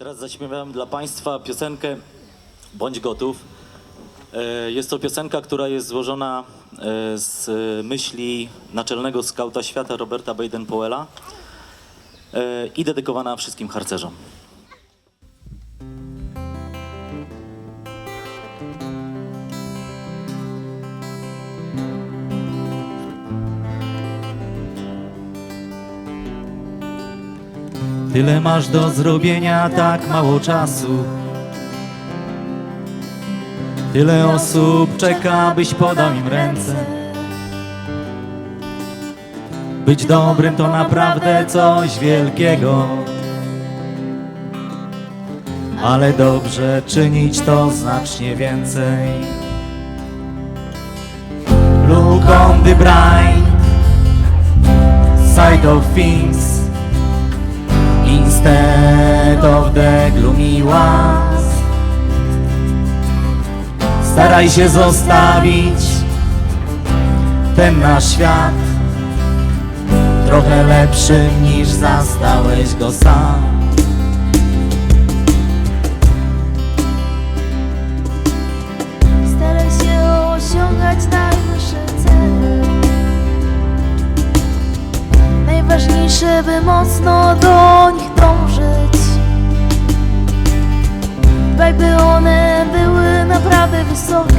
Teraz zaśpiewałem dla Państwa piosenkę Bądź gotów. E, Jest to piosenka, która jest złożona e, z myśli naczelnego skauta świata Roberta Baden-Powella e, i dedykowana wszystkim harcerzom. Tyle masz do zrobienia, tak mało czasu. Tyle osób czeka, byś podał im ręce. Być dobrym to naprawdę coś wielkiego. Ale dobrze czynić to znacznie więcej. Look on the bright side of things instead of the gloomy ones. Staraj się zostawić ten nasz świat trochę lepszym niż zastałeś go sam. Staraj się osiągać najwyższe Najważniejsze, by mocno do nich dążyć. Dbaj, by one były naprawdę wysokie.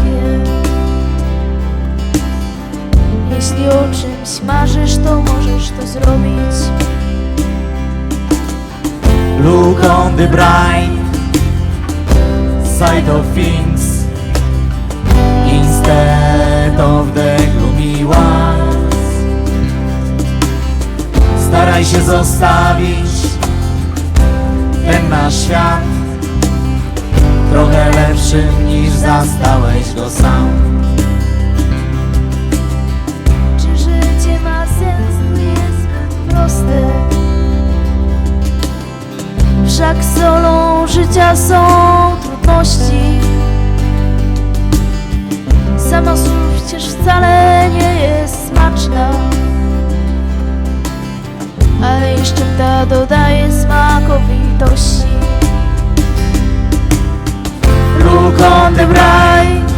Jeśli o czymś marzysz, to możesz to zrobić. Look on the bright side of things instead zostawić ten nasz świat. Trochę lepszym niż zastałeś go sam. Czy życie ma sens, to jest proste. Wszak solą życia są trudności. Sama sól przecież wcale nie jest dodaje smakowitości Look on the bright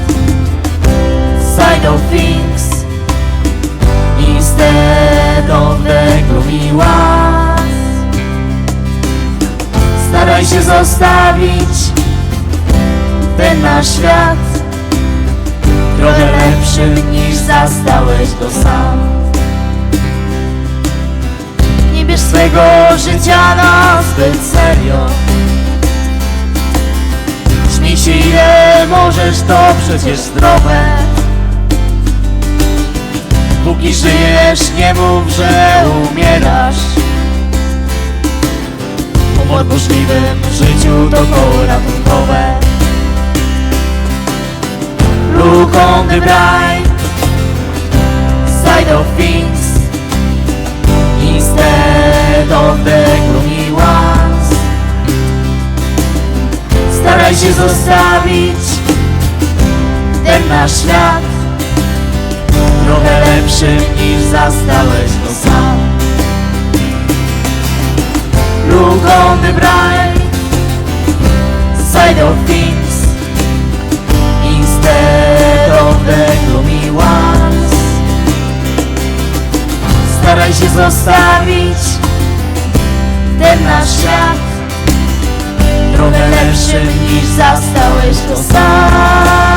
side of things instead of the gloomy ones. Staraj się zostawić ten nasz świat trochę lepszym niż zastałeś go sam. Swego życia na zbyt serio. Śmiej się ile możesz, to przecież zdrowe. Póki żyjesz, nie mów, że umierasz. Humor w burzliwym życiu to koło ratunkowe. Look on the side of things Się zostawić ten nasz świat trochę lepszym niż zastałeś go sam. Look on the bright side of things instead of the gloomy ones. Staraj się zostawić ten nasz świat lepszym niż zastałeś go sam.